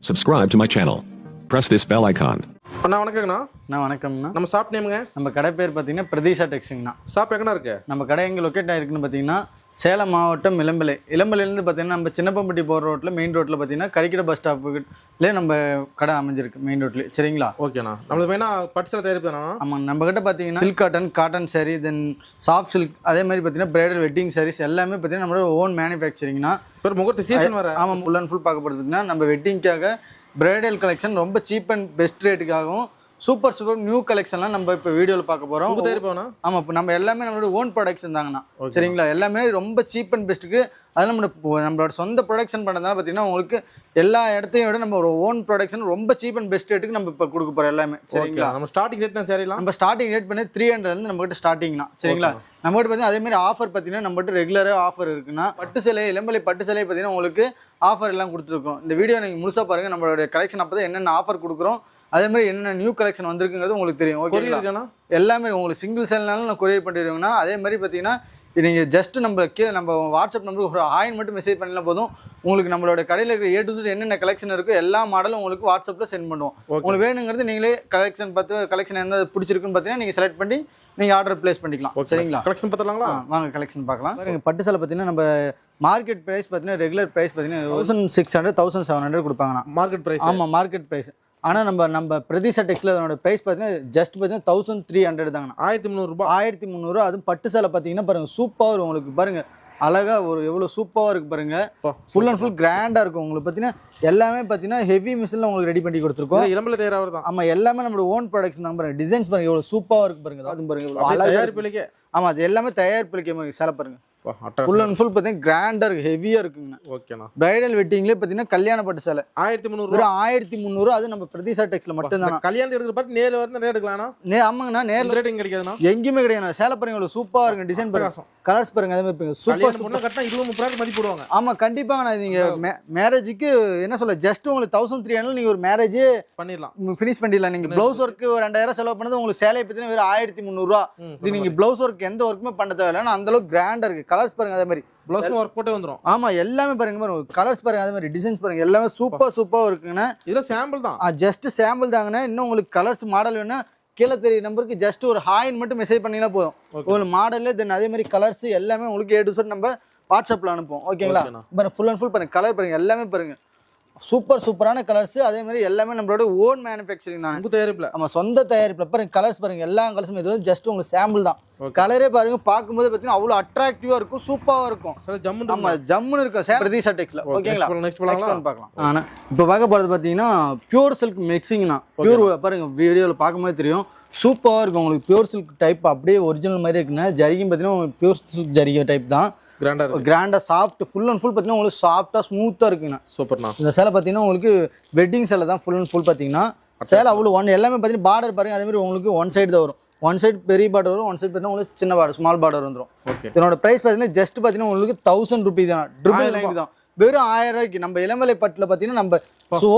Subscribe to my channel. Press this bell icon. அண்ணா வணக்கங்கண்ணா. அண்ணா வணக்கம்ண்ணா. நம்ம shop நேமுங்க. நம்ம கடை பேர் பார்த்தீங்கன்னா பிரதீஷா டெக்ஸிங்ண்ணா ஷாப் எங்கண்ணா இருக்கு? நம்ம கடை எங்கே லொக்கேட் ஆயிருக்குன்னு பார்த்தீங்கன்னா சேலம் மாவட்டம் இளம்பிள்ளை. இளம்பிள்ளையிலேருந்து பார்த்தீங்கன்னா நம்ம சின்னப்பம்பட்டி போகிற ரோட்டில் மெயின் ரோட்டில் பார்த்தீங்கன்னா கறிக்கடை பஸ் ஸ்டாப்புலேயே நம்ம கடை அமைஞ்சிருக்கு மெயின் ரோட்லேயே சரிங்களா? ஓகேண்ணா. நம்மளுக்கு வேணா பட்டு சேலை தயாரிப்பு தானே ஆமாம் நம்ம கிட்ட பார்த்தீங்கன்னா silk cotton cotton saree then soft silk அதே மாதிரி பார்த்தீங்கன்னா பிரைடல் வெட்டிங் sarees எல்லாமே பார்த்தீங்கன்னா நம்மளோட ஓன் மேனுஃபேக்சரிங்னா இப்போ முகூர்த்த சீசன் வர ஆமாம் ஃபுல் அண்ட் ஃபுல் பார்க்க போகிறதுக்குன்னா நம்ம வெட்டிங்க்காக பிரைடல் கலெக்ஷன் ரொம்ப சீப் அண்ட் பெஸ்ட் ரேட்டுக்காகவும் சூப்பர் சூப்பர் நியூ கலெக்ஷன்லாம் நம்ம இப்போ வீடியோவில் பார்க்க போகிறோம் உங்க தயாரிப்பு வேணா ஆமாம் இப்போ நம்ம எல்லாமே நம்மளோட ஓன் ப்ரொடக்ஷன் தாங்கண்ணா. சரிங்களா? எல்லாமே ரொம்ப சீப் அண்ட் பெஸ்ட்டுக்கு அது நம்மளோட நம்மளோட சொந்த ப்ரொடக்ஷன் பண்ணதால பார்த்தீங்கன்னா உங்களுக்கு எல்லா இடத்தையும் விட நம்ம ஒரு ஓன் ப்ரொடக்ஷன் ரொம்ப சீப் அண்ட் பெஸ்ட் ரேட்டுக்கு நம்ம இப்போ கொடுக்க போகிறோம் எல்லாமே. சரிங்களா? நம்ம ஸ்டார்டிங் ரேட் நான் சேரலாம்? நம்ம ஸ்டார்டிங் ரேட் பண்ணி த்ரீ ஹண்ட்ரட்லேருந்து நம்ம கிட்ட ஸ்டார்டிங்னா சரிங்களா? நம்ம கிட்ட பார்த்தீங்கன்னா அதே மாதிரி ஆஃபர் பார்த்தீங்கன்னா நம்ம கிட்ட ரெகுலராக ஆஃபர் இருக்குன்னா பட்டு சேலை இளம்பலை பட்டு சேலை பார்த்தீங்கன்னா உங்களுக்கு ஆஃபர் எல்லாம் கொடுத்துருக்கோம். இந்த வீடியோ நீங்கள் முழுசாக பாருங்கள் நம்மளோட கலெக்ஷன் அப்போ தான் என்னென்ன ஆஃபர் கொடுக்குறோம் அதே மாதிரி என்னென்ன நியூ கலெக்ஷன் வந்திருக்குங்கிறது உங்களுக்கு தெரியும். ஓகே எல்லாமே உங்களுக்கு சிங்கிள் சேல்னாலும் நான் கொரியர் பண்ணிடுவேங்கன்னா அதே மாதிரி பார்த்தீங்கன்னா நீங்கள் ஜஸ்ட் நம்ம கீழே நம்ம வாட்ஸ்அப் நம்பருக்கு ஒரு ஆயின் மட்டும் மெசேஜ் பண்ணல போதும். உங்களுக்கு நம்மளோட கடையில் இருக்கிற ஏ டு என்னென்ன கலெக்ஷன் இருக்கோ எல்லா மாடலும் உங்களுக்கு வாட்ஸ்அப்பில் சென்ட் பண்ணுவோம். உங்களுக்கு வேணுங்கிறது நீங்களே கலெக்ஷன் பார்த்து கலெக்ஷன் எந்த பிடிச்சிருக்குன்னு பார்த்தீங்கன்னா நீங்கள் செலக்ட் பண்ணி நீங்கள் ஆர்டர் ப்ளேஸ் பண்ணிக்கலாம். சரிங்களா? கலெக்ஷன் பார்த்துலாங்களா வாங்க கலெக்ஷன் பார்க்கலாம். பாருங்க பட்டு சேலை பார்த்தீங்கன்னா நம்ம மார்க்கெட் ப்ரைஸ் பார்த்தீங்கன்னா ரெகுலர் ப்ரைஸ் பார்த்தீங்கன்னா thousand six hundred thousand seven hundred கொடுப்பாங்கண்ணா. Market price ஆமாம் மார்க்கெட் ப்ரைஸ் ஆனால் நம்ம நம்ம பிரதீஷா டெக்ஸ்டில் அதனோட ப்ரைஸ் பார்த்தீங்கன்னா ஜஸ்ட் பார்த்தீங்கன்னா தௌசண்ட் த்ரீ ஹண்ட்ரட் தாங்கண்ணா. ஆயிரத்தி முந்நூறுபா ஆயிரத்தி முந்நூறு அதுவும் பட்டு சேலை பார்த்தீங்கன்னா பாருங்க சூப்பராக வரும் உங்களுக்கு பாருங்க. அழகா ஒரு எவ்வளோ சூப்பராக இருக்கு பாருங்க. ஃபுல் அண்ட் ஃபுல் கிராண்டாக இருக்கும். உங்களுக்கு பார்த்தீங்கன்னா எல்லாமே பார்த்தீங்கன்னா ஹெவி மிஷினில் உங்களுக்கு ரெடி பண்ணி கொடுத்துருக்கோம். இளம்பில் தயாராக தான் ஆமாம் எல்லாமே நம்மளோட ஓன் ப்ராடக்ட்ஸ் தான் பாருங்க. டிசைன்ஸ் பாருங்க எவ்வளோ சூப்பராக இருக்கு பாருங்க. அதுவும் பாருங்க எவ்வளோ அப்படியே அழகா தயாரிப்பிலேயே. ஆமாம் அது எல்லாமே தயாரிப்பு சேலை பாருங்க ஃபுல் அண்ட் ஃபுல் பார்த்தீங்கன்னா கிராண்டாக இருக்கு ஹெவியாக இருக்குங்க. ஓகேண்ணா. பிரைடல் வெட்டிங்லேயே பார்த்தீங்கன்னா கல்யாண பட்டு சேலை. ஆயிரத்தி முந்நூறுபா வெறும் ஆயிரத்தி முந்நூறு அது நம்ம பிரதீஷா டெக்ஸ்ல மட்டும்தான்? கல்யாணம் எடுக்கிற பார்த்து நேரில் வந்து ரேட் எடுக்கலாம்ண்ணா? நே ஆமாங்கண்ணா நேரில். எந்த ரேட் கிடைக்காதுண்ணா? எங்கேயுமே கிடையாது சேலை பாருங்க இவ்வளோ சூப்பராக இருக்கு டிசைன் பாருங்க. கலர்ஸ் பாருங்க அதே மாதிரி பாருங்க. சூப்பர் பண்ணால் கரெக்டாக இருபது முப்பது ரூபாய்க்கு மதிப்பு போடுவாங்க ஆமா கண்டிப்பாங்க நான் நீங்க மேரேஜுக்கு என்ன சொல்ல ஜஸ்ட் உங்களுக்கு தௌசண்ட் த்ரீ ஹண்ட்ரட் நீங்க ஒரு மேரேஜ் பண்ணிடலாம். ஃபினிஷ் பண்ணிடலாம். நீங்க ப்ளவுஸ் ஒர்க்கு ஒரு ரெண்டாயிரம் செலவு பண்ணது உங்களுக்கு சேலையை பத்தின வெறும் ஆயிரத்தி முந்நூறுரூவா இது நீங்க ப்ளவுஸ் ஒர்க் எந்த ஒர்க்குமே பண்ண தேவையில்லை. ஆனா அந்த அளவுக்கு கிராண்டா இருக்கு. கலர்ஸ் பாருங்க அதே மாதிரி. ப்ளவுஸும் ஒர்க் போட்டே வந்துடும் ஆமா எல்லாமே பாருங்க பாருங்க. கலர்ஸ் பாருங்க அதே மாதிரி. டிசைன்ஸ் பாருங்க எல்லாமே சூப்பர் சூப்பராக இருக்குங்கண்ணா இதெல்லாம் சாம்பிள் தான். ஜஸ்ட் சாம்பிள் தாங்கண்ணா. இன்னும் உங்களுக்கு கலர்ஸ் மாடல் வேணும் கீழே தெரிய நம்பருக்கு ஜஸ்ட் ஒரு ஹாயின் மட்டும் மெசேஜ் பண்ணீங்கன்னா போதும். ஒரு மாடலு தென் அதே மாதிரி கலர்ஸ் எல்லாமே உங்களுக்கு ஏ டு நம்ம வாட்ஸ்அப்பில் அனுப்புவோம். ஓகேங்களா. பாருங்க ஃபுல் அண்ட் ஃபுல் பாருங்க. கலர் பாருங்க எல்லாமே பாருங்க. சூப்பர் சூப்பரான கலர்ஸ் அதே மாதிரி எல்லாமே நம்மளோட ஓன் மேனுஃபேக்சரிங் தான். உங்க தயாரிப்பில். நம்ம சொந்த தயாரிப்பில். பாருங்க கலர்ஸ் பாருங்க எல்லா கலர்ஸும் இது ஜஸ்ட் உங்களுக்கு சாம்பிள் தான். கலரே பாருங்க பார்க்கும்போது பார்த்தீங்கன்னா அவ்வளோ அட்ராக்டிவாக இருக்கும் சூப்பராக இருக்கும். சில ஜம்மு நம்ம ஜம்முன்னு இருக்கும். சார் பிரதீஷா டெக்ஸ்ல ஓகேங்களா one பார்க்கலாம். ஆனா இப்போ பார்க்க போறது பார்த்தீங்கன்னா பியூர் சில்க் மிக்சிங்னா பியூர் பாருங்க வீடியோவில் பார்க்கும்போது தெரியும். சூப்பராக இருக்கும். உங்களுக்கு பியூர் சில்க் டைப் அப்படியே ஒரிஜினல் மாதிரி இருக்குன்னா ஜரிகும் பார்த்தீங்கன்னா பியூர் சில்க் ஜரிகை டைப் தான். கிராண்டாக கிராண்டாக சாஃப்ட் ஃபுல் அண்ட் ஃபுல் பார்த்தீங்கன்னா உங்களுக்கு சாஃப்டாக ஸ்மூத்தாக இருக்குங்கண்ணா. சூப்பர்ண்ணா. இந்த சேலை பார்த்தீங்கன்னா உங்களுக்கு வெட்டிங் சேலை தான் ஃபுல் அண்ட் ஃபுல் பார்த்தீங்கன்னா சேலை அவ்வளோ ஒன் எல்லாமே பார்த்தீங்கன்னா பார்டர் பாருங்க அதே மாதிரி உங்களுக்கு ஒன் சைடு தான் வரும். ஒன் சைடு பெரிய பார்டர் வரும் ஒன் சைடு பார்த்தீங்கன்னா உங்களுக்கு சின்ன பார்டர் ஸ்மால் பார்டர் வந்துடும் ஓகே இதனோட பிரைஸ் பார்த்தீங்கன்னா ஜஸ்ட் பார்த்தீங்கன்னா உங்களுக்கு தௌசண்ட் ருபீஸ் தான். ட்ரிபிள் நைன் தான். வெறும் ஆயிரம் ரூபாய்க்கு நம்ம இளமலை பட்டில் பார்த்தீங்கன்னா நம்ம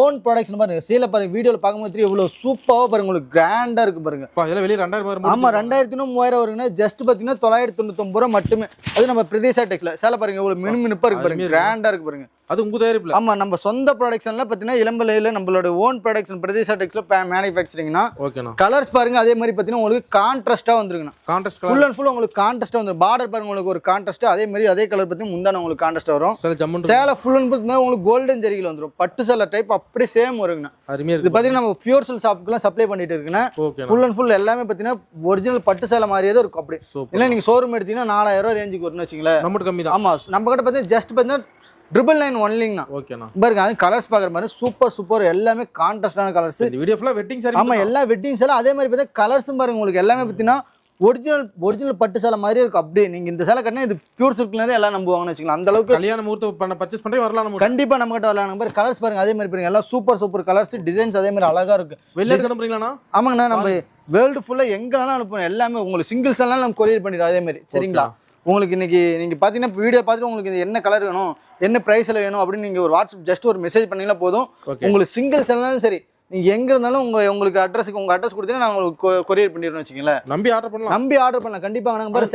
ஓன் ப்ராடக்ட்ஸ் பாருங்க. சீலை பாருங்க வீடியோவில் பார்க்கும்போது தெரியும் இவ்வளோ சூப்பராக பாருங்க. உங்களுக்கு கிராண்டாக இருக்கு பாருங்க. இதெல்லாம் வெளியே ரெண்டாயிரம் ரூபாய் ஆமா ரெண்டாயிரத்தி மூவாயிரம் வருங்கன்னா ஜஸ்ட் பார்த்தீங்கன்னா தொள்ளாயிரத்தி தொண்ணூத்தொம்பது ரூபா மட்டுமே. அது நம்ம பிரதேசா டெக்ல சேலை பாருங்க இவ்வளோ மினு மினுப்பாக இருக்கு. பாருங்க கிராண்டாக இருக்கு பாருங்க. அது உங்க தயாரிப்பில்? ஆமா நம்ம சொந்த ப்ராடக்ஷன்ல பார்த்தீங்கன்னா இளம்பலையில் நம்மளோட ஓன் ப்ராடக்ஷன் பிரதேசா டெக்ல மேனுஃபேக்சரிங்னா ஓகேண்ணா கலர்ஸ் பாருங்க அதே மாதிரி பார்த்தீங்கன்னா உங்களுக்கு கான்ட்ராஸ்டாக வந்துருங்கண்ணா. கான்ட்ராஸ்ட் ஃபுல் அண்ட் ஃபுல் உங்களுக்கு கான்ட்ராஸ்டாக வந்து பார்டர் பாருங்க உங்களுக்கு ஒரு கான்ட்ராஸ்ட் அதே மாதிரி அதே கலர் பார்த்தீங்கன்னா முந்தான உங்களுக்கு கான்ட்ராஸ்ட் வரும். சில ஃபுல் அண்ட் ஃபுல் உங்களுக்கு கோல்டன் ஜரிகில் வந்துடும் பட்டு சேலை டைப் அப்படியே சேம் வருங்கண்ணா. அருமையாக இது இருக்கு. பார்த்தீங்கன்னா நம்ம பியூர் சில் ஷாப்புக்குலாம் சப்ளை பண்ணிட்டு இருக்குண்ணா. ஃபுல் அண்ட் ஃபுல் எல்லாமே பார்த்தீங்கன்னா ஒரிஜினல் பட்டு சேலை மாதிரியே தான் இருக்கும் அப்படி. இல்லை நீங்கள் ஷோரூம் எடுத்தீங்கன்னா நாலாயிரம் ரூபா ரேஞ்சுக்கு வரும்னு வச்சுங்களேன் நம்மட்டு கம்மி தான். ஆமா நம்ம கிட்ட பார்த்தீங்கன்னா ஜஸ்ட் பார்த்தீங்கன்னா ட்ரிபிள் நைன் ஒன்லிங்ண்ணா ஓகேண்ணா பாருங்க அது கலர்ஸ் பார்க்குற மாதிரி சூப்பர் சூப்பர் எல்லாமே கான்ட்ராஸ்டான கலர்ஸ் இந்த வீடியோ ஃபுல்லாக வெட்டிங் சாரி ஆமா எல்லா வெட்டிங்ஸ் எல்லாம் அதே மாதிரி பார்த்தா கலர்ஸும் பாருங்க உங்களுக்கு. எல்லாமே பார்த்தீங்கன்னா ஒரிஜினல் ஒரிஜினல் பட்டு சேலை மாதிரியே இருக்கும் அப்படியே. நீங்க இந்த சேலை கட்டினா இது பியூர் சில்க்லேருந்து எல்லாம் நம்புவாங்கன்னு வச்சுக்கலாம் அந்த அளவுக்கு கல்யாண முகூர்த்தம் பண்ண பர்ச்சேஸ் பண்ணுறே வரலாம் கண்டிப்பா நம்ம கிட்ட வரலாம். நம்பர் கலர்ஸ் பாருங்க அதே மாதிரி பாருங்க. எல்லாம் சூப்பர் சூப்பர் கலர்ஸ் டிசைன்ஸ் அதே மாதிரி அழகா இருக்கு. வெளியே அனுப்புறீங்களாண்ணா ஆமாங்கண்ணா நம்ம வேர்ல்டு ஃபுல்லா எங்க வேணாலும் அனுப்புவோம் எல்லாமே உங்களுக்கு சிங்கிள்ஸ் எல்லாம் நம்ம கொரியர் பண்ணிடுறோம் அதே மாதிரி. சரிங்களா? உங்களுக்கு இன்னைக்கு நீங்க பாத்தீங்கன்னா வீடியோ பார்த்துட்டு உங்களுக்கு இது என்ன கலர் வேணும் என்ன பிரைஸ்ல வேணும் அப்படின்னு நீங்க ஒரு வாட்ஸ்அப் ஜஸ்ட் ஒரு மெசேஜ் பண்ணீங்கன்னா போதும். உங்களுக்கு சிங்கிள்ஸ் எல்லாம் சரி நீங்க எங்க இருந்தாலும் உங்க உங்களுக்கு அட்ரஸுக்கு உங்க அட்ரஸ் கொடுத்தீங்கன்னா நான் உங்களுக்கு கொரியர் பண்ணிடுறோம் வச்சுக்கீங்களேன். நம்பி ஆர்டர் பண்ணலாம். நம்பி ஆர்டர் பண்ணலாம். கண்டிப்பா நாங்க பாரு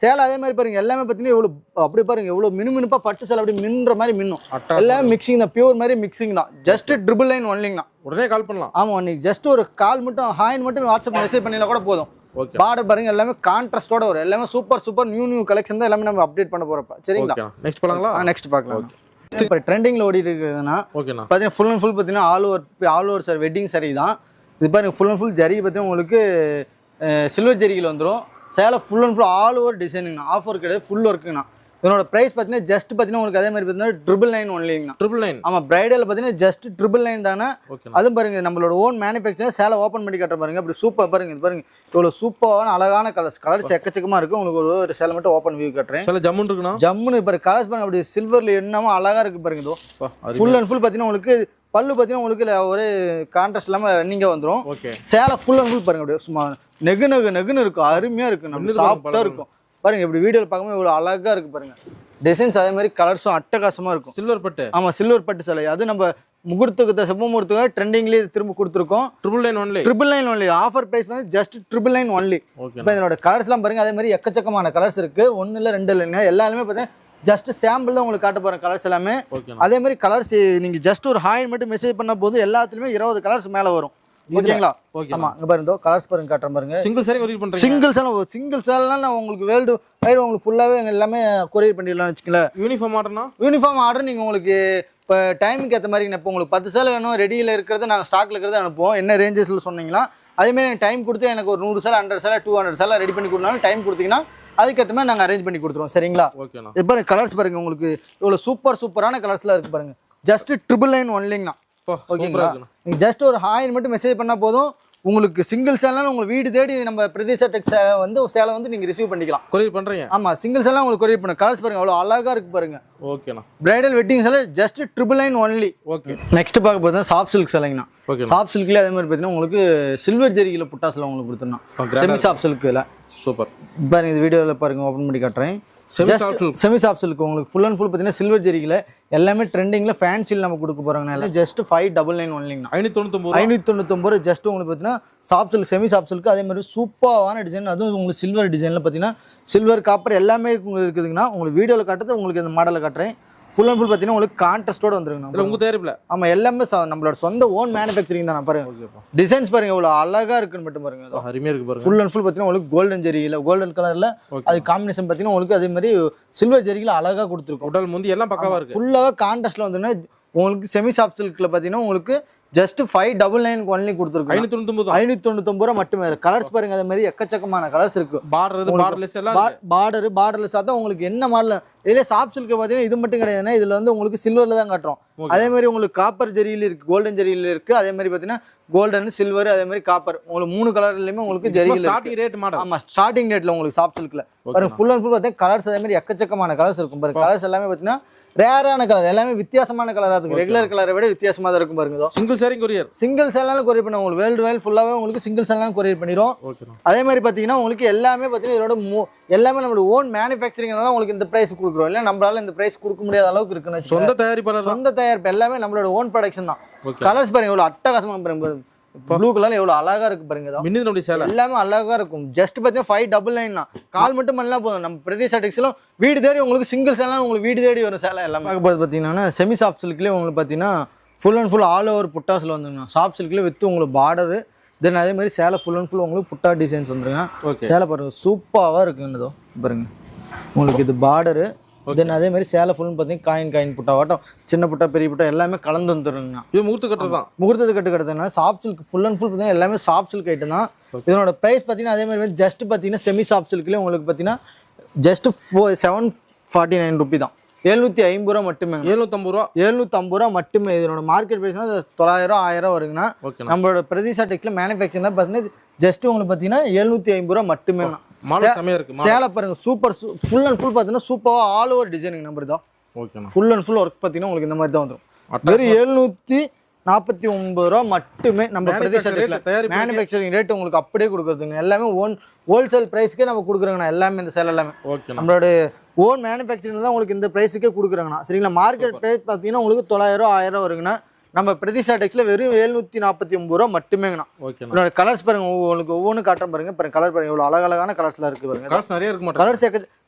சேலை அதே மாதிரி பாருங்க. எல்லாமே பார்த்தீங்கன்னா எவ்வளோ அப்படி பாருங்க. எவ்வளோ மினுமினுப்பா பட்டு சேலை அப்படி மின்ற மாதிரி மின்னும். எல்லாமே மிக்சிங் தான். பியூர் மாதிரி மிக்சிங் தான். ஜஸ்ட் ட்ரிபிள் லைன் ஒன்லிங் தான். உடனே கால் பண்ணலாம். ஆமாம் நீ ஜஸ்ட் ஒரு கால் மட்டும் ஹாயின் மட்டும் வாட்ஸ்அப் மெசேஜ் பண்ணினா கூட போதும். பார்டர் பாருங்க எல்லாமே கான்ட்ராஸ்டோட வரும். எல்லாமே super super new new collection தான் எல்லாமே நம்ம அப்டேட் பண்ண போறப்ப. சரிங்களா? நெக்ஸ்ட் போலாங்களா? நெக்ஸ்ட் பார்க்கலாம். இப்போ ட்ரெண்டிங்கில் ஓடிட்டு இருக்குதுன்னா பார்த்தீங்கன்னா ஃபுல் அண்ட் ஃபுல் பார்த்தீங்கன்னா all over all over sir wedding saree தான். இது பாருங்க ஃபுல் அண்ட் ஃபுல் ஜரி பார்த்தீங்கன்னா உங்களுக்கு சில்வர் ஜரிகில் வந்துடும் சேலை full and full all over டிசைனிங்ண்ணா offer கிடையாது ஃபுல் ஒர்க்குங்கண்ணா இதனோட ப்ரைஸ் பார்த்தீங்கன்னா ஜஸ்ட் பார்த்தீங்கன்னா உங்களுக்கு அதே மாதிரி பார்த்தீங்கன்னா ட்ரிபிள் நைன் ஒன்லிங்கண்ணா ட்ரிபிள் நைன் ஆமாம் பிரைடல் பார்த்தீங்கன்னா ஜஸ்ட் ட்ரிபிள் நைன் தானே அதுவும் பாருங்க நம்மளோட ஓன் மேனுஃபேக்சர் சேலை ஓப்பன் பண்ணி காட்டுற பாருங்க அப்படி சூப்பர் பாருங்க இது பாருங்க. இவ்வளோ சூப்பரான அழகான கலர்ஸ் கலர்ஸ் எக்கச்சக்கமா இருக்கு. உங்களுக்கு ஒரு ஒரு சேலை மட்டும் ஓப்பன் வியூ காட்டுறேன். சில ஜம்முன் இருக்குண்ணா? ஜம்முன்னு பாருங்க கலர்ஸ் பாருங்க அப்படி சில்வர்ல என்னமோ அழகா இருக்கு பாருங்க இதோ. ஃபுல் அண்ட் ஃபுல் பார்த்தீங்கன்னா உங்களுக்கு பல்லு பார்த்தீங்கன்னா உங்களுக்கு ஒரு கான்ட்ராஸ்ட் இல்லாமல் ரன்னிங்காக வந்துடும் சேலை ஃபுல் அண்ட் ஃபுல் பாருங்க அப்படியே சும்மா நெகு நெகு நெகுன்னு இருக்கும். அருமையா இருக்கு நம்ம பல இருக்கும். பாருங்க இப்படி வீடியோவில் பார்க்கும்போது இவ்வளோ அழகா இருக்கு பாருங்க. டிசைன்ஸ் அதே மாதிரி கலர்ஸும் அட்டகாசமா இருக்கும். சில்வர் பட்டு. ஆமா சில்வர் பட்டு சேலை. அது நம்ம முகூர்த்தத்துக்கு செப்ப முகூர்த்துக்கு ட்ரெண்டிங்லேயே திரும்ப கொடுத்துருக்கோம். Triple nine only triple nine only offer price வந்து ஜஸ்ட் ட்ரிபிள் நைன் ஒன்லி இப்போ இதனோட கலர்ஸ்லாம் பாருங்க அதே மாதிரி எக்கச்சக்கமான கலர்ஸ் இருக்கு. ஒன்று இல்லை ரெண்டு இல்லைங்க. எல்லாருமே பார்த்தீங்கன்னா ஜஸ்ட் சாம்பிள் தான் உங்களுக்கு காட்ட போகிறேன் கலர்ஸ் எல்லாமே. அதே மாதிரி கலர்ஸ் நீங்க ஜஸ்ட் ஒரு ஹாய் மட்டும் மெசேஜ் பண்ண போது எல்லாத்துலயுமே இருபது கலர்ஸ் மேல வரும். ஓகேங்களா? ஓகே. ஆமா இங்க பாருங்க கலர்ஸ் பாருங்க காட்டுறேன் பாருங்க. சிங்கிள் சாரி ஒரே பண்றீங்க சிங்கிள் சேல் சிங்கிள் சேல்லாம் நான் உங்களுக்கு வேர்ல்டு வைடு உங்களுக்கு ஃபுல்லாவே எல்லாமே கொரியர் பண்ணிடலாம்னு வச்சுக்கல யூனிஃபார்ம் ஆர்டர்னா யூனிஃபார்ம் ஆர்டர் நீங்க உங்களுக்கு இப்போ டைமுக்கு ஏற்ற மாதிரி இப்போ உங்களுக்கு பத்து சேலை வேணும் ரெடியில் இருக்கிறது நாங்கள் ஸ்டாக்ல இருக்கிறத அனுப்புவோம். என்ன ரேஞ்சஸில் சொன்னீங்களா அதேமாதிரி எனக்கு டைம் கொடுத்து எனக்கு ஒரு நூறு சேலை ஹண்ட்ரட் சேலை டூ ஹண்ட்ரட் சேலை ரெடி பண்ணி கொடுத்தாலும் டைம் கொடுத்தீங்கன்னா அதுக்கேற்ற மாதிரி நாங்கள் அரேஞ்ச் பண்ணி கொடுத்துருவோம். சரிங்களா? ஓகேண்ணா பாருங்க கலர்ஸ் பாருங்க உங்களுக்கு. இவ்வளோ சூப்பர் சூப்பரான கலர்ஸ்லாம் இருக்கு பாருங்க. ஜஸ்ட் ட்ரிபிள் அப்பா சூப்பரா ஓகேங்களா? இருக்குண்ணா நீங்க ஜஸ்ட் ஒரு ஹாயின் மட்டும் மெசேஜ் பண்ணா போதும். உங்களுக்கு சிங்கிள் சேலாம் உங்களுக்கு வீடு தேடி நம்ம பிரதீஷா டெக்ஸ் வந்து சேலை வந்து நீங்க ரிசீவ் பண்ணிக்கலாம். கொரியர் பண்றீங்க? ஆமா சிங்கிள் சேலாம் உங்களுக்கு கொரியர் பண்ண கலர்ஸ் பாருங்க அவ்வளோ அழகா இருக்கு பாருங்க. ஓகேண்ணா. பிரைடல் வெட்டிங் சேலை just triple nine only okay. Next பார்க்க போதும் சாஃப்ட் சில்க் சேலைங்கண்ணா ஓகேண்ணா. சாஃப்ட் சில்க்லேயே அதே மாதிரி பார்த்தீங்கன்னா உங்களுக்கு சில்வர் ஜெரிகில் புட்டாஸில் உங்களுக்கு கொடுத்துருந்தோம் செமி சாஃப்ட் சில்கில் சூப்பர். பாருங்க இந்த வீடியோவில் பாருங்க ஓப்பன் பண்ணி காட்டுறேன். செமி சாஃப்ட் சில்க் உங்களுக்கு ஃபுல் அண்ட் ஃபுல் பார்த்தீங்கன்னா சில்வர் ஜெரிகில் எல்லாமே ட்ரெண்டிங்கில் ஃபேன்சியில் நம்ம கொடுக்க போகிறாங்க ஜஸ்ட் ஃபைவ் டபுள் நைன் ஒன்லிங்கண்ணா ஐநூத்தி தொண்ணூத்தொம்பது ஐநூற்றி தொண்ணூத்தொம்பது ஜஸ்ட் உங்களுக்கு பார்த்தீங்கன்னா soft silk semi soft silk அதே மாதிரி சூப்பரான டிசைன் அதுவும் உங்களுக்கு சில்வர் டிசைனில் பார்த்தீங்கன்னா சில்வர் காப்பர் எல்லாமே உங்களுக்கு இருக்குதுங்கன்னா உங்களுக்கு வீடியோவில் காட்டுறது உங்களுக்கு இந்த மாடலில் காட்டுறேன். ஃபுல் அண்ட் ஃபுல் பார்த்தீங்கன்னா உங்களுக்கு கான்ட்ராஸ்டோட இல்ல வந்துருங்கண்ணா உங்க தயாரிப்புல? ஆமாம் எல்லாமே நம்மளோட சொந்த ஓன் மேனுஃபேக்சரிங் தான் பாருங்க டிசைன்ஸ் பாருங்க இவ்வளோ அழகா இருக்குன்னு மட்டும் பாருங்க. இதோ. அருமையா இருக்கு பாருங்க. ஃபுல் அண்ட் ஃபுல் பார்த்தீங்கன்னா உங்களுக்கு கோல்டன் ஜெரியில் கோல்டன் கலரில் அது காம்பினேஷன் பார்த்தீங்கன்னா உங்களுக்கு அதே மாதிரி சில்வர் ஜெரியில் அழகாக கொடுத்துருக்கோம். உடல் முந்தி எல்லாம் பக்காவா இருக்கு. ஃபுல்லாகவே கான்ட்ராஸ்டில் வந்துன்னா உங்களுக்கு செமி சாஃப்ட் சில்கில் பார்த்தீங்கன்னா உங்களுக்கு just five double nine only கொடுத்துருக்கோம். ஐநூத்தி தொண்ணூத்தொம்பது ஐநூற்றி தொண்ணூத்தொம்பது ரூபா மட்டுமே. கலர்ஸ் பாருங்க அதே மாதிரி எக்கச்சக்கமான கலர்ஸ் இருக்கு. பார்டர் பார்டர்லெஸ் எல்லாம். பார்டர் பார்டர்லெஸ் தான் உங்களுக்கு என்ன மாடல் இதுலேயே சாஃப்ட் சில்க் பார்த்தீங்கன்னா இது மட்டும் கிடையாதுன்னா இதில் வந்து உங்களுக்கு சில்வரில் தான் காட்டுறோம். அதே மாதிரி உங்களுக்கு காப்பர் ஜெரியில் இருக்கு கோல்டன் ஜெரியில் இருக்கு. அதே மாதிரி பார்த்தீங்கன்னா கோல்டன் சில்வர் அதே மாதிரி காப்பர் உங்களுக்கு மூணு கலர்லையுமே உங்களுக்கு ஜெரியில் ஸ்டார்டிங் ரேட் மாடல். ஆமா ஸ்டார்டிங் ரேட்ல உங்களுக்கு சாஃப்ட் சில்க்ல பாருங்க ஃபுல் அண்ட் ஃபுல் பார்த்தீங்கன்னா கலர்ஸ் அதே மாதிரி எக்கச்சக்கமான கலர்ஸ் இருக்கும். பாருங்க கலர்ஸ் எல்லாமே பார்த்தீங்கன்னா ரேரான கலர் எல்லாமே வித்தியாசமான கலரா இருக்கும். ரெகுலர் கலரை விட வித்தியாசமா தான் இருக்கும் பாருங்க சிங்கிள் சாரி கொரியர் சிங்கிள் சேலாலும் கொரியர் பண்ண உங்களுக்கு வேர்ல்டு வைல் ஃபுல்லாவே உங்களுக்கு சிங்கிள் சேலாம் கொரியர் பண்ணிடும் அதே மாதிரி பார்த்தீங்கன்னா உங்களுக்கு எல்லாமே பார்த்தீங்கன்னா இதோட மோ- எல்லாமே நம்மளோட ஓன் மேனுஃபேக்சரிங்னால உங்களுக்கு இந்த பிரைஸ் கொடுக்குறோம். இல்லை நம்மளால இந்த பிரைஸ் கொடுக்க முடியாத அளவுக்கு இருக்குன்னு. சொந்த தயாரிப்பாளர் சொந்த தயாரிப்பு எல்லாமே நம்மளோட ஓன் ப்ரொடக்ஷன் தான். கலர்ஸ் பாருங்க எவ்வளவு அட்டகாசமா பாருங்க ப்ளூ கலர் எவ்வளவு அழகா இருக்கு பாருங்க நம்முடைய சேலை. எல்லாமே அழகா இருக்கும். ஜஸ்ட் பார்த்தீங்கன்னா ஃபைவ் டபுள் நைன் தான் கால் மட்டும் பண்ணா போதும். நம்ம பிரதேச டெக்ஸ்லாம் வீடு தேடி உங்களுக்கு சிங்கிள் சேலாம் உங்களுக்கு வீடு தேடி வரும் சேலை எல்லாமே. பார்க்க போது பார்த்தீங்கன்னா செமி சாஃப்ட் சில்க்லேயே உங்களுக்கு பார்த்தீங்கன்னா full and full all over புட்டாஸில் வந்துருங்க. சாஃப்ட் சில்க்லேயே வித்து உங்களுக்கு பார்டரு தென் அதே மாதிரி சேலை ஃபுல் அண்ட் ஃபுல் உங்களுக்கு புட்டா டிசைன்ஸ் வந்துருங்க. சேலை பாருங்க சூப்பராக இருக்குங்க இதோ. பாருங்க. உங்களுக்கு இது பார்டரு தென் அதே மாதிரி சேலை ஃபுல்னு பார்த்தீங்கன்னா காயின் காயின் புட்டா வாட்டம் சின்ன புட்டா பெரிய புட்டா எல்லாமே கலந்து வந்துருங்க இது முகூர்த்த கட்டுறது தான். முகூர்த்தத்து கட்டு கட்டுதுன்னா soft silk full and full பார்த்தீங்கன்னா எல்லாமே சாஃப்ட் சில்க் ஐட்டம் தான். இதனோட ப்ரைஸ் பார்த்தீங்கன்னா அதே மாதிரி ஜஸ்ட் பார்த்தீங்கன்னா செமி சாஃப்ட் சில்க்லேயே உங்களுக்கு பார்த்தீங்கன்னா ஜஸ்ட் ஃபோ செவன் ஃபார்ட்டி நைன் ருபி தான். எழுநூற்றி ஐம்பது ரூபா மட்டுமே. எழுநூத்தம்பது ரூபா? எழுநூற்றம்பது ரூபா மட்டுமே. இதனோட மார்க்கெட் ப்ரைஸ்னா தொள்ளாயிரம் ஆயிரம் வருங்கண்ணா. ஓகேண்ணா. நம்மளோட பிரதீசா டெக்ல மேனுஃபேக்சரிங் பார்த்தீங்கன்னா ஜஸ்ட் உங்களுக்கு பார்த்தீங்கன்னா எழுநூற்றி ஐம்பது ரூபா மட்டுமே. சேலை பாருங்க சூப்பர் ஃபுல் அண்ட் ஃபுல் பார்த்தீங்கன்னா சூப்பராக ஆல் ஓவர் டிசைனிங் நம்பர் தான் ஓகேண்ணா. ஃபுல் அண்ட் ஃபுல் ஒர்க் பார்த்தீங்கன்னா உங்களுக்கு இந்த மாதிரி தான் வந்துடும் வெறும் எழுநூற்றி நாற்பத்தி ஒன்பது ரூபா மட்டுமே நம்ம பிரதேச மேனுஃபேக்சரிங் ரேட் உங்களுக்கு அப்படியே கொடுக்குறதுங்க. எல்லாமே ஓன் ஹோல்சேல் ப்ரைஸ்க்கே நம்ம கொடுக்குறோங்கண்ணா எல்லாமே இந்த சேல் எல்லாமே. ஓகேண்ணா. நம்மளோட ஓன் மேனுஃபேக்சரிங் தான் உங்களுக்கு இந்த ப்ரைஸுக்கே கொடுக்குறாங்கண்ணா. சரிங்களா? மார்க்கெட் ப்ரைஸ் பார்த்தீங்கன்னா உங்களுக்கு தொள்ளாயிரம் ஆயிரம் வருங்கண்ணா. நம்ம பிரதிஷா டெக்ஸ்ல வெறும் எழுநூத்தி நாற்பத்தி ஒன்பது ரூபா மட்டுமேங்கண்ணா. இதோட கலர்ஸ் பாருங்க உங்களுக்கு ஒவ்வொன்றும் காட்டுறேன் பாருங்க. பாருங்க கலர் பாருங்க. இவ்வளோ அழகழகான கலர்ஸ்லாம் இருக்கு பாருங்க. காசு நிறைய இருக்க கலர்ஸ்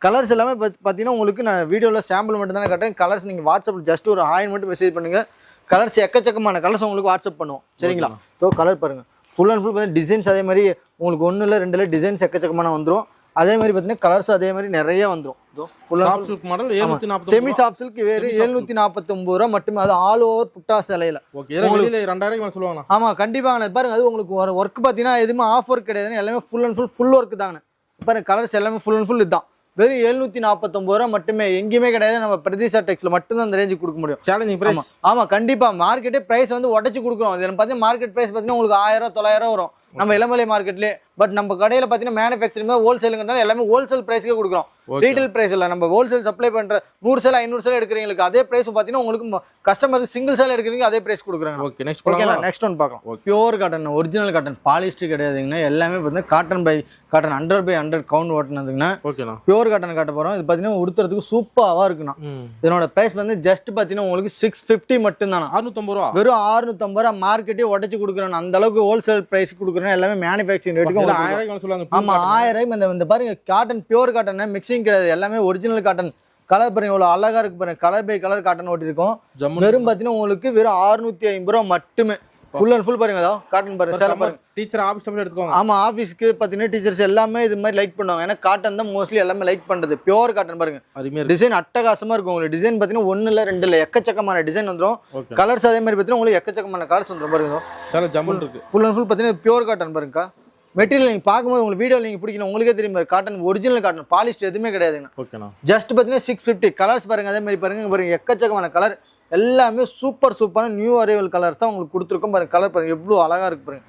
கலர்ஸ் எல்லாமே பார்த்தீங்கன்னா உங்களுக்கு நான் வீடியோவில் சாம்பிள் மட்டும் தானே காட்டுறேன். கலர்ஸ் நீங்கள் வாட்ஸ்அப்பில் ஜஸ்ட் ஒரு ஆயின் மட்டும் மெசேஜ் பண்ணுங்க. கலர்ஸ் எக்கச்சக்கமான கலர்ஸ் உங்களுக்கு வாட்ஸ்அப் பண்ணுவோம். சரிங்களா? ஸோ கலர் பாருங்க. ஃபுல் அண்ட் ஃபுல் பார்த்தீங்கன்னா டிசைன்ஸ் அதே மாதிரி உங்களுக்கு ஒன்றும் இல்லை ரெண்டுல டிசைன்ஸ் எக்கச்சக்கமான வந்துடும் அதே மாதிரி பார்த்தீங்கன்னா கலர்ஸ் அதே மாதிரி நிறைய வந்துடும் செமி சாஃப்ட் சில்க் வேறு எழுநூற்றி நாற்பத்தொம்பது ரூபா மட்டுமே. அது ஆல் ஓவர் புட்டா சிலையில் ரெண்டாயிரம் மேல சொல்லுவாங்கண்ணா. ஆமாம் கண்டிப்பாங்க பாருங்க அது உங்களுக்கு ஒரு ஒர்க் பார்த்தீங்கன்னா எதுவுமே ஆஃப் ஒர்க் கிடையாதுன்னு எல்லாமே full and full full work தாங்க பாருங்க கலர்ஸ் எல்லாமே ஃபுல் அண்ட் ஃபுல் இதுதான். வெறும் எழுநூற்றி நாற்பத்தொம்பது ரூபா மட்டுமே. எங்கேயுமே கிடையாது. நம்ம பிரதீஷா டெக்ஸ்ல மட்டும்தான் அந்த ரேஞ்சுக்கு கொடுக்க முடியும். சேலஞ்சிங் பிரைஸ் ஆமா. ஆமா கண்டிப்பா. மார்க்கெட்டே பிரைஸ் வந்து உடச்சு கொடுக்குறோம். இது பார்த்தீங்கன்னா மார்க்கெட் பிரைஸ் பார்த்தீங்கன்னா உங்களுக்கு ஆயிரம் தொள்ளாயிரம் ரூபா வரும். நம்ம இளமலை மார்க்கெட்லேயே பட் நம்ம கடையில் பார்த்தீங்கன்னா மேனுஃபேக்சரிங் ஹோல்சேலுங்கிறதால எல்லாமே ஹோல்சேல் ப்ரைஸ்க்கே கொடுக்குறோம். ஓகே ரீட்டைல் பிரைஸ் இல்லை நம்ம ஹோல்சேல் சப்ளை பண்ற நூறு சேல் ஐநூறு சேல் எடுக்கிறவங்களுக்கு அதே பிரைஸ் பார்த்தீங்கன்னா உங்களுக்கு கஸ்டமருக்கு சிங்கிள் சேல் எடுக்கிறீங்க அதே பிரைஸ் கொடுக்குறாங்க. ஓகே நெக்ஸ்ட் போலாம் நெக்ஸ்ட் ஒன் பார்க்கலாம். Pure cotton original cotton polyester கிடையாதுங்கண்ணா எல்லாமே பார்த்தீங்கன்னா cotton by cotton hundred by hundred count ஓட்டினதுங்கண்ணா ஓகேண்ணா பியூர் காட்டன் காட்ட போகிறோம் இது பார்த்தீங்கன்னா உடுத்துறதுக்கு சூப்பராக இருக்குண்ணா. இதனோட பிரைஸ் வந்து ஜஸ்ட் பார்த்தீங்கன்னா உங்களுக்கு சிக்ஸ் ஃபிஃப்டி மட்டும்தானா அறுநூத்தம்பது ரூபா? வெறும் 650 ரூபா மார்க்கெட்டே உடச்சு கொடுக்குறேன். அந்த அளவுக்கு ஹோல்சேல் பிரைஸ் கொடுக்குறேன். எல்லாமே மேனுஃபேக்சரிங் ரேட்டுக்கு ஆயிரம் சொல்லுவாங்க ஆமா. ஆயிரம். இந்த இந்த பாருங்க காட்டன் பியூர் காட்டன் மிக்சிங் கிடையாது. எல்லாமே ஒரிஜினல் காட்டன் கலர் பாருங்க இவ்வளோ அழகா இருக்கு பாருங்க. கலர் பை கலர் காட்டன் ஓட்டிருக்கோம் வெறும் பார்த்தீங்கன்னா உங்களுக்கு வெறும் 650 ஐம்பது ரூபா மட்டுமே. ஃபுல் அண்ட் ஃபுல் பாருங்க அதோ காட்டன் பாருங்க சேலை பாருங்க. டீச்சர் ஆஃபீஸ் டைம்ல எடுத்துக்கோங்க. ஆமா ஆஃபீஸ்க்கு பார்த்தீங்கன்னா டீச்சர்ஸ் எல்லாமே இது மாதிரி லைக் பண்ணுவாங்க. ஏன்னா காட்டன் தான் மோஸ்ட்லி எல்லாமே லைக் பண்றது. பியூர் காட்டன் பாருங்க. இருக்கு. டிசைன் அட்டகாசமா இருக்கும் உங்களுக்கு. டிசைன் பார்த்தீங்கன்னா ஒன்னு இல்ல ரெண்டு இல்ல. எக்கச்சக்கமான டிசைன் வந்துரும். ஓகே கலர்ஸ் அதே மாதிரி பார்த்தீங்கன்னா உங்களுக்கு எக்கச்சக்கமான கலர்ஸ் வந்துரும் பாருங்க சேல ஜம்முன் இருக்கு. ஃபுல் அண்ட் ஃபுல் பார்த்தீங்கன்னா பியூர் காட்டன் பாருங்கக்கா. மெட்டீரியல் நீங்கள் பார்க்கும்போது உங்களுக்கு வீடியோவில் நீங்கள் பிடிக்கணும். உங்களுக்கே தெரியும் காட்டன் ஒரிஜினல் காட்டன் பாலிஸ்ட் எதுவுமே கிடையாதுங்க ஓகேண்ணா ஜஸ்ட் பார்த்தீங்கன்னா சிக்ஸ் ஃபிஃப்டி கலர்ஸ் பாருங்க அதே மாதிரி பாருங்க. பாருங்க எக்கச்சக்கமான கலர் எல்லாமே சூப்பர் சூப்பரான நியூ அரைவல் கலர்ஸ் தான் உங்களுக்கு கொடுத்துருக்கோம். பாருங்க கலர் பாருங்க எவ்வளோ அழகா இருக்கு பாருங்க.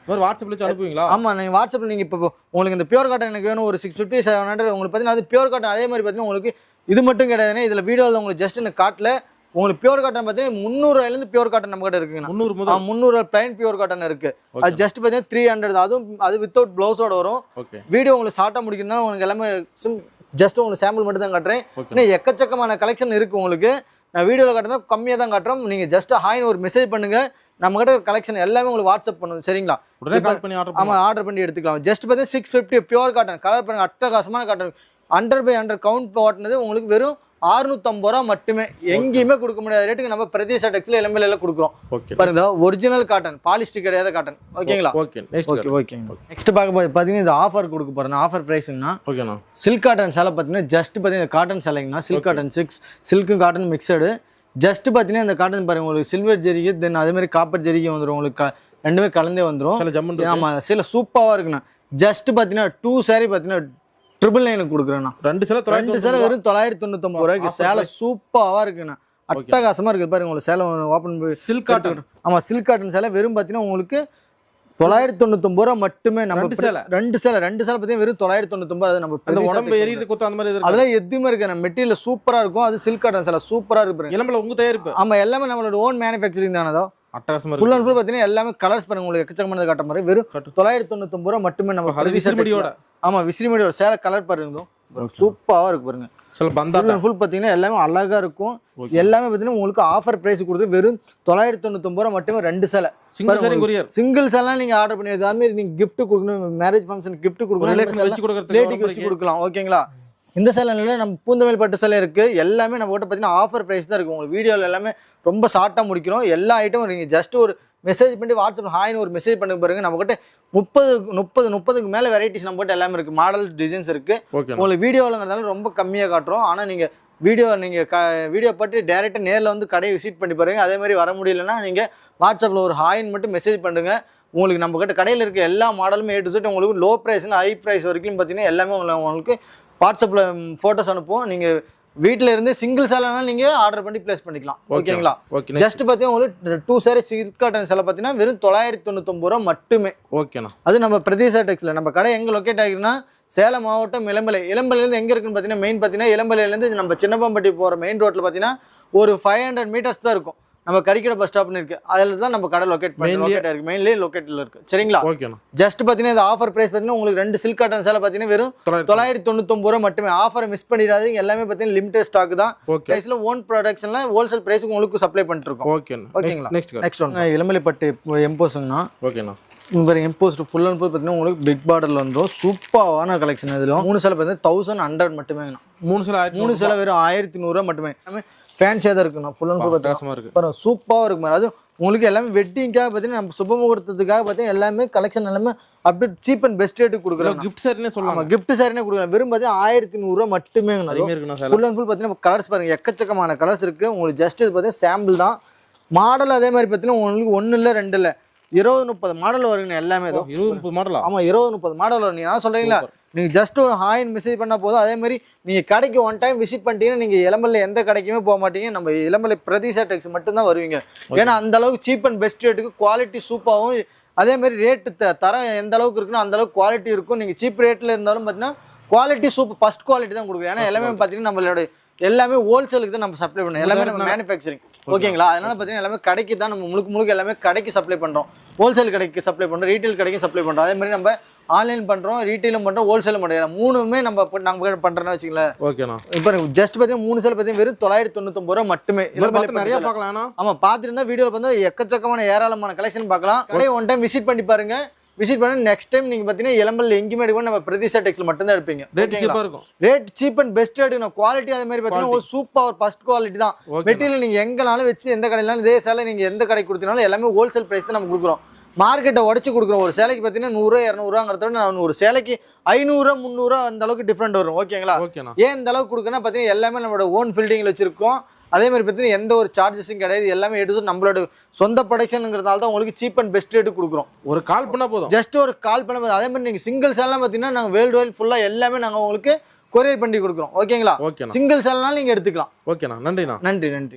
வச்சு அனுப்புவீங்களா? ஆமா நீங்க வாட்ஸ்அப்ல நீங்க இப்போ உங்களுக்கு இந்த பியூர் காட்டன் எனக்கு வேணும் ஒரு சிக்ஸ் ஃபிஃப்டி செவன் ஹண்ட்ரட் உங்களுக்கு பார்த்தீங்கன்னா அது பியூர் காட்டன் அதே மாதிரி பார்த்தீங்கன்னா உங்களுக்கு இது மட்டும் கிடையாதுன்னா இதுல வீடியோவில் உங்களுக்கு ஜஸ்ட் எனக்கு காட்டல உங்களுக்கு பியூர் காட்டன் பார்த்தீங்கன்னா முந்நூறுவாயிலேருந்து பியூர் காட்டன் நம்ம கிட்ட இருக்குங்கண்ணா. முந்நூறு முதல். முந்நூறு பிளைன் பியூர் காட்டன் இருக்கு. அது ஜஸ்ட் பார்த்தீங்கன்னா த்ரீ ஹண்ட்ரட் அதுவும் அது வித்தவுட் ப்ளவுஸோட வரும். வீடியோ உங்களுக்கு ஷார்ட்டாக முடிக்கணும்னா உங்களுக்கு எல்லாமே சிம் ஜஸ்ட் உங்களுக்கு சாம்பிள் மட்டும் தான் காட்டுறேன். இன்னும் எக்கச்சக்கமான கலெக்ஷன் இருக்கு உங்களுக்கு. நான் வீடியோவில் காட்டுறதா கம்மியாக தான் காட்டுறோம். நீங்கள் ஜஸ்ட் ஹாய்னு ஒரு மெசேஜ் பண்ணுங்க. நம்ம கிட்ட கலெக்ஷன் எல்லாமே உங்களுக்கு வாட்ஸ்அப் பண்ணுவோம் சரிங்களா? உடனே கால் பண்ணி ஆர்டர் ஆமாம் ஆர்டர் பண்ணி எடுத்துக்கலாம். ஜஸ்ட் பார்த்தீங்கன்னா six fifty pure cotton colour பண்ணுங்க அட்டகாசமான cotton hundred by hundred count ஓட்டினது உங்களுக்கு வெறும் 650 ரூபா மட்டுமே. எங்கேயுமே கொடுக்க முடியாத ரேட்டுக்கு நம்ம பிரதேச டெக்ஸ்ல எல்லாம் கொடுக்குறோம். ஓகே பாருங்க ஒரிஜினல் காட்டன் பாலிஸ்டிக் கிடையாத காட்டன் ஓகேங்களா? ஓகே ஓகே ஓகேங்க நெக்ஸ்ட் பார்க்க பார்த்தீங்கன்னா இது ஆஃபர் கொடுக்க போகிறேன் ஆஃபர் ப்ரைஸுங்கண்ணா ஓகேண்ணா சில்க் காட்டன் சேலை பார்த்தீங்கன்னா ஜஸ்ட் பார்த்தீங்கன்னா cotton சேலைங்கண்ணா. Silk cotton six silk cotton mixed just பார்த்தீங்கன்னா இந்த காட்டன் பாருங்க உங்களுக்கு சில்வர் ஜெரிகை தென் அதே மாதிரி காப்பர் ஜெரிகை வந்துடும் உங்களுக்கு ரெண்டுமே கலந்தே வந்துடும் ஆமாம் சில சூப்பராக இருக்குண்ணா. ஜஸ்ட் பார்த்தீங்கன்னா டூ saree பார்த்தீங்கன்னா ட்ரிபிள் நைனுக்கு கொடுக்குறேண்ணா. ரெண்டு சேல ரெண்டு சேலை வெறும் தொள்ளாயிரத்தி தொண்ணூத்தொம்பது ரூபாய்க்கு. சேலை சூப்பராக இருக்குண்ணா. அட்டகாசமாக இருக்குது பாருங்க உங்களுக்கு சேலை ஓப்பன் சில்க் காட்டன் ஆமா சில்க் காட்டன் சேலை வெறும் பார்த்தீங்கன்னா உங்களுக்கு தொள்ளாயிரத்தி தொண்ணூத்தொம்பது ரூபா மட்டுமே நம்ம சேலை? ரெண்டு சேலை ரெண்டு சேலை பார்த்தீங்கன்னா வெறும் தொள்ளாயிரத்தி தொண்ணூத்தொம்பது அது நம்ம உடம்பு எரியுது குத்து அந்த மாதிரி அதெல்லாம் எதுவுமே இருக்கு நம்ம மெட்டீரியல் சூப்பரா இருக்கும். அது சில்க் காட்டன் சேலை. சூப்பரா இருக்கு பாருங்க. இளம்பல உங்க தயாரிப்பு. ஆமா எல்லாமே நம்மளோட ஓன் மேனுஃபேக்சரிங் தானதோ அட்டகாசமா ஃபுல் இருக்கு அண்ட் ஃபுல் பார்த்தீங்கன்னா எல்லாமே கலர்ஸ் பாருங்க. உங்களுக்கு எக்கச்சக்கமானது காட்ட மாதிரி வெறும். தொள்ளாயிரத்தி தொண்ணூத்தொம்பது ரூபா மட்டுமே நம்ம விசிறிமடியோட. ஆமா விசிறிமடியோட சேலை கலர் பாருங்க. சூப்பராக இருக்கு பாருங்க. சில அண்ட் ஃபுல் பார்த்தீங்கன்னா எல்லாமே அழகா இருக்கும். எல்லாமே பார்த்தீங்கன்னா உங்களுக்கு ஆஃபர் பிரைஸ் கொடுத்து வெறும் தொள்ளாயிரத்தி தொண்ணூத்தொம்பது ரூபா மட்டுமே ரெண்டு சேலை. சிங்கிள் சேரிங் கொரியர் சிங்கிள்ஸ் எல்லாம் நீங்க ஆர்டர் பண்ணி அதே மாதிரி நீங்க gift கொடுக்கணும் மேரேஜ் ஃபங்க்ஷன் gift கொடுக்கணும் ரிலேஷன் வச்சு கொடுக்கலாம். ஓகேங்களா இந்த சேலைல நம்ம பூந்தமல்லி பட்டு சேலை இருக்கு. எல்லாமே நம்ம கிட்ட பார்த்தீங்கன்னா ஆஃபர் பிரைஸ் தான் இருக்கு. உங்களுக்கு வீடியோவில் எல்லாமே ரொம்ப ஷார்ட்டாக முடிக்கிறோம் எல்லா ஐட்டமும் நீங்கள் ஜஸ்ட் ஒரு மெசேஜ் பண்ணி வாட்ஸ்அப் ஹாய்னு ஒரு மெசேஜ் பண்ணி பாருங்க நம்ம கிட்ட முப்பது முப்பது முப்பதுக்கு மேலே வெரைட்டிஸ் நம்ம கிட்ட எல்லாமே இருக்கு. மாடல் டிசைன்ஸ் இருக்கு. ஓகே உங்களுக்கு வீடியோவில்ங்கிறதால ரொம்ப கம்மியாக காட்டுறோம். ஆனால் நீங்கள் வீடியோ நீங்கள் க வீடியோ பார்த்து டேரெக்டாக நேரில் வந்து கடையை விசிட் பண்ணி பாருங்க. அதே மாதிரி வர முடியலன்னா நீங்கள் வாட்ஸ்அப்பில் ஒரு ஹாய்ன்னு மட்டும் மெசேஜ் பண்ணுங்க. உங்களுக்கு நம்ம கிட்ட கடையில் இருக்க எல்லா மாடலுமே ஏ டு செட் உங்களுக்கு லோ ப்ரைஸ்லேருந்து ஹை ப்ரைஸ் வரைக்கும் பார்த்தீங்கன்னா எல்லாமே உங்களை- உங்களுக்கு வாட்ஸ்அப்பில் ஃபோட்டோஸ் அனுப்புவோம். நீங்கள் வீட்டில் இருந்து சிங்கிள் சேலைனாலும் நீங்கள் ஆர்டர் பண்ணி ப்ளேஸ் பண்ணிக்கலாம். ஓகேங்களா ஓகே ஜஸ்ட் பார்த்தீங்கன்னா உங்களுக்கு டூ சாரி சில்க் காட்டன் சேலை பார்த்தீங்கன்னா வெறும் தொள்ளாயிரத்தி தொண்ணூத்தொம்பது ரூபா மட்டுமே. ஓகேண்ணா அது நம்ம பிரதீசா டெக்ஸ்ல நம்ம கடை எங்க லொக்கேட் ஆகிருக்குன்னா சேலம் மாவட்டம் இளம்பலை. இளம்பலையிலேருந்து எங்க இருக்குன்னு பார்த்தீங்கன்னா மெயின் பார்த்தீங்கன்னா இளம்பலையிலேருந்து நம்ம சின்னப்பம்பட்டி போகிற மெயின் ரோட்டில் பார்த்தீங்கன்னா ஒரு ஃபைவ் ஹண்ட்ரட் மீட்டர்ஸ் தான் இருக்கும். நம்ம கறிக்கடை பஸ் ஸ்டாப்னு இருக்கு. அதில் தான் நம்ம கடை லொக்கேட் லொக்கேட் இருக்கு. மெயின்லேயே லொக்கேட்டில் இருக்கு. சரிங்களா? ஓகேண்ணா ஜஸ்ட் பார்த்தீங்கன்னா இந்த ஆஃபர் பிரைஸ் பார்த்தீங்கன்னா உங்களுக்கு ரெண்டு சில்க் காட்டன் சேலை பார்த்தீங்கன்னா வெறும் தொள்ளாயிரத்தி தொண்ணூத்தொம்பது ரூபா மட்டுமே. ஆஃபரை மிஸ் பண்ணிடாதீங்க. எல்லாமே பார்த்தீங்கன்னா லிமிடெட் ஸ்டாக் தான். ஓகே ப்ரைஸில் ஓன் ப்ரொடக்ஷன்ல ஹோல்சேல் ப்ரைஸுக்கு உங்களுக்கு சப்ளை பண்ணிட்டு இருக்கோம். ஓகேண்ணா ஓகேங்களா? நெக்ஸ்ட் நெக்ஸ்ட் ஒன் இளமலைப்பட்டு எம்போஸுங்கண்ணா ஓகேண்ணா இந்த எம்போஸ்ட் ஃபுல் அண்ட் ஃபுல் பார்த்தீங்கன்னா உங்களுக்கு பிக் பார்டர்ல வந்துடும் சூப்பரான கலெக்ஷன் இதில் மூணு சேலை பார்த்தீங்கன்னா தௌசண்ட் ஹண்ட்ரட் மட்டுமேங்கண்ணா மூணு சில மூணு சேலை வெறும் ஆயிரத்தி நூறுரூவா மட்டுமே. எல்லாமே ஃபேன்சியாக தான் இருக்குண்ணா. ஃபுல் அண்ட் ஃபுல் பார்த்தீங்கன்னா. வித்தியாசமா இருக்கு. அப்புறம் சூப்பராக இருக்கும் அது உங்களுக்கு எல்லாமே வெட்டிங்காக பார்த்தீங்கன்னா நம்ம சுப முகூர்த்தத்துக்காக பார்த்தீங்கன்னா எல்லாமே கலெக்ஷன் எல்லாமே அப்படியே சீப் அண்ட் பெஸ்ட் ரேட்டுக்கு கொடுக்குறோம் கிஃப்ட் சரினே சொல்லலாம் கிஃப்ட் சாரினே கொடுக்குறோம் வெறும் பார்த்தீங்கன்னா ஆயிரத்தி நூறுரூவா மட்டுமே ஃபுல் அண்ட் ஃபுல் பார்த்தீங்கன்னா கலர்ஸ் பாருங்க எக்கச்சக்கமான கலர்ஸ் இருக்கு. உங்களுக்கு ஜஸ்ட் இது பார்த்தீங்கன்னா சாம்பிள் தான். மாடல் அதே மாதிரி பார்த்தீங்கன்னா உங்களுக்கு ஒன்று இல்லை ரெண்டு இல்லை இருபது முப்பது மாடல் வருங்கண்ணா எல்லாமே தான் இருபது முப்பது மாடலா ஆமா இருபது முப்பது மாடல் வரும். நீங்க நான் சொல்றீங்களா? நீங்க ஜஸ்ட் ஒரு ஹாயின் மெசேஜ் பண்ணா போதும். அதே மாதிரி நீங்க கடைக்கு ஒன் டைம் விசிட் பண்ணிட்டீங்கன்னா நீங்க இளம்பல்ல எந்த கடைக்குமே போக மாட்டீங்க. நம்ம இளம்பல்ல பிரதீஷா டெக்ஸ் மட்டும்தான் வருவீங்க. ஏன்னா அந்த அளவுக்கு சீப் அண்ட் பெஸ்ட் ரேட்டுக்கு குவாலிட்டி சூப்பராகவும் அதே மாதிரி ரேட்டு தரம் எந்த அளவுக்கு இருக்குன்னு அந்த அளவுக்கு குவாலிட்டி இருக்கும். நீங்க சீப் ரேட்ல இருந்தாலும் பார்த்தீங்கன்னா குவாலிட்டி சூப்பர் ஃபர்ஸ்ட் குவாலிட்டி தான் கொடுக்குறோம் ஏன்னா எல்லாமே பார்த்தீங்கன்னா நம்மளோட எல்லாமே ஹோல்சேலுக்கு தான் நம்ம சப்ளை பண்ணோம். எல்லாமே நம்ம மேனுஃபேக்சரிங் ஓகேங்களா அதனால பார்த்தீங்கன்னா எல்லாமே கடைக்கு தான் நம்ம முழுக்க முழுக்க எல்லாமே கடைக்கு சப்ளை பண்றோம். ஹோல்சேல் கடைக்கு சப்ளை பண்றோம். ரீட்டைல் கடைக்கும் சப்ளை பண்றோம். அதே மாதிரி நம்ம ஆன்லைன் பண்றோம் ரீட்டைலும் பண்றோம் ஹோல்சேலும் பண்றோம். மூணுமே நம்ம நம்ம பண்றோம்னு வச்சுங்களேன் ஓகேண்ணா இப்போ ஜஸ்ட் பார்த்தீங்கன்னா மூணு சேல் பார்த்தீங்கன்னா வெறும் தொள்ளாயிரத்தி தொண்ணூத்தொம்பது ரூபா மட்டுமே. பார்த்து நிறைய நிறைய பார்க்கலாம்ண்ணா ஆமா பார்த்துருந்தா வீடியோவில் வந்து எக்கச்சக்கமான ஏராளமான கலெக்ஷன் பார்க்கலாம். ஒன் டைம் விசிட் பண்ணி பாருங்க. விசிட் பண்ணி நெக்ஸ்ட் டைம் நீங்க பார்த்தீங்கன்னா இளம்பல் எங்கேயுமே எடுக்கணும் நம்ம பிரதிஷா டெக்ஸ்ல மட்டும் தான் எடுப்பீங்க. ரேட் சீப்பா இருக்கும். ரேட் சீப் அண்ட் பெஸ்ட் எடுக்கணும். குவாலிட்டி அதே மாதிரி பார்த்தீங்கன்னா ஒரு சூப்பர் ஒரு ஃபர்ஸ்ட் குவாலிட்டி தான். மெட்டீரியல் நீங்க எங்கனாலும் வச்சு எந்த கடையிலாலும் இதே சேலை நீங்க எந்த கடைக்கு கொடுத்தீங்கனாலும் எல்லாமே ஹோல்சேல் பிரைஸ் தான் நம்ம கொடுக்குறோம். மார்க்கெட்டை உடச்சு கொடுக்குறோம். ஒரு சேலைக்கு பார்த்தீங்கன்னா நூறுரூவா இரநூறுவாங்கிறத விட நான் ஒரு சேலைக்கு ஐநூறுரூவா முந்நூறுவா அந்த அளவுக்கு டிஃப்ரெண்ட் வரும். ஓகேங்களா? ஏன் இந்த அளவுக்கு கொடுக்குறேன்னா பார்த்தீங்கன்னா எல்லாமே நம்மளோட ஓன் பில்டிங்கில் வச்சிருக்கோம். அதே மாதிரி பார்த்தீங்கன்னா எந்த ஒரு சார்ஜஸும் கிடையாது. எல்லாமே எடுத்து நம்மளோட சொந்த ப்ரொடக்ஷனுங்கிறதால தான் உங்களுக்கு சீப் அண்ட் பெஸ்ட் ரேட்டு கொடுக்குறோம். ஒரு கால் பண்ணா போதும். ஜஸ்ட் ஒரு கால் பண்ண அதே மாதிரி நீங்கள் சிங்கிள் சேலாம் பார்த்தீங்கன்னா நாங்கள் வேர்ல்டு வைட் ஃபுல்லாக எல்லாமே நாங்கள் உங்களுக்கு கொரியர் பண்ணி கொடுக்குறோம். ஓகேங்களா ஓகேண்ணா சிங்கிள் சேல்னாலும் நீங்கள் எடுத்துக்கலாம். ஓகேண்ணா நன்றிண்ணா. நன்றி நன்றி.